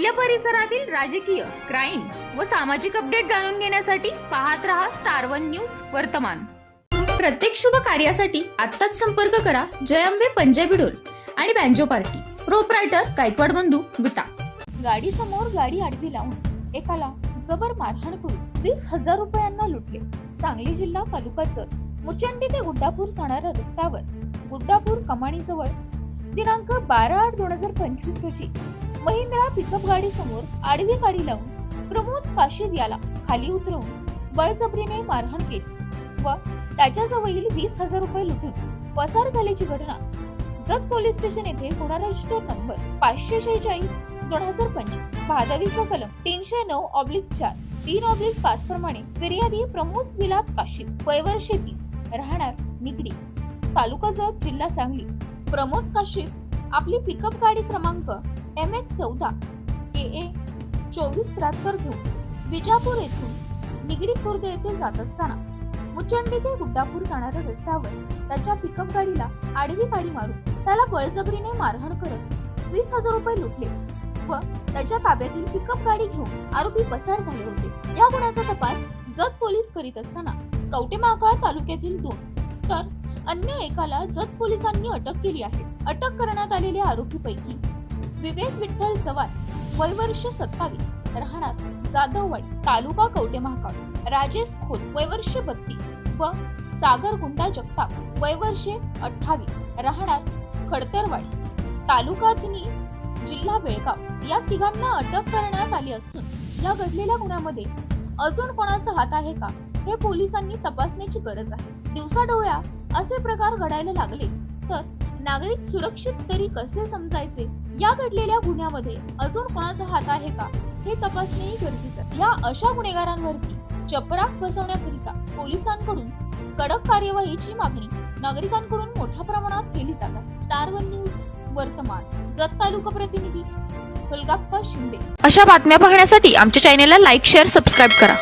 आपल्या परिसरातील राजकीय क्राईम व सामाजिक अपडेट जाणून घेण्यासाठी पाहत रहा स्टार वन न्यूज वर्तमान. प्रत्येक शुभ कार्यासाठी आत्ताच संपर्क करा जयंबे पंजाबी डोल आणि बँजो पार्टी. प्रोप्रायटर गायकवाड बंधू गुटा गाडी समोर गाडी आडवी लावून एकाला जबर मारहाण करून वीस हजार रुपयांना लुटले. सांगली जिल्हा तालुका जत मुचंडी ते गुड्डापूर जाणाऱ्या रस्त्यावर. गुड्डापूर कमाणीजवळ दिनांक बारा आठ दोन हजार पंचवीस रोजी महिंद्रा पिकअप गाडी समोर आडवी गाडी लावून प्रमोद काशीद याला खाली उतरवून बळजबरीने मारहाण केली व त्याच्याजवळील वीस हजार रुपये लुटून पसार झाल्याची घटना जत पोलीस स्टेशन येथे गुन्हा रजिस्टर नंबर पाचशे शेहेचाळीस दोन हजार पंचवीस भादवीचा कलम तीनशे नऊ ऑब्लिक चार तीन ऑब्लिक पाच प्रमाणे फिर्यादी प्रमोद विलाप काशीद वयवर्षे तीस राहणार निगडी तालुका जत जिल्हा सांगली. प्रमोद काशीद आपली पिकअप गाडी क्रमांक एम एच चौदा ए ए चोवीस त्र्याहत्तर घेऊन विजापूर येथून निगडी खुर्द येथे जात असताना मुचंडी ते गुड्डापूर जाणाऱ्या रस्त्यावर त्याच्या पिकअप गाडीला आडवी गाडी मारून त्याला बळजबरीने मारहाण करत वीस हजार रुपये लुटले व त्याच्या ताब्यातील पिकअप गाडी घेऊन आरोपी पसार झाले होते. या गुन्ह्याचा तपास जत पोलीस करीत असताना कवटे महाकाळ तालुक्यातील दोन तर अन्य एकाला जत पोलिसांनी अटक केली आहे. अटक करण्यात आलेल्या आरोपीपैकी विवेक विठ्ठल जवान वय वर्ष सत्तावीस राहणार जाधववाडी तालुका कवटे महाकाळ. राजेश खोत वय वर्ष बत्तीस व सागर गुंडा जगताप वय वर्षे अठ्ठावीस राहणार खडतरवाडी तालुका थिनी जिल्हा बेळगाव. या तिघांना अटक करण्यात आली असून या घडलेल्या गुन्ह्यामध्ये अजून कोणाचा हात आहे का हे पोलिसांनी तपासण्याची गरज आहे. दिवसाडोळ्या असे प्रकार घडायला लागले तर नागरिक सुरक्षित तरी कसे समजायचे? या घडलेल्या गुन्ह्यामध्ये अजून कोणाचा हात आहे का? हे तपासणेही गरजेचं. या अशा गुन्हेगारांवरती चपराक बसवण्याकरिता पोलिसांकडून कडक कार्यवाहीची मागणी नागरिकांकडून मोठ्या प्रमाणात केली जात आहे. स्टार वन न्यूज वर्तमान. जत तालुका प्रतिनिधी फुलगाप्पा शिंदे. अशा बातम्या पाहण्यासाठी आमच्या चॅनेलला लाईक शेअर सबस्क्राईब करा.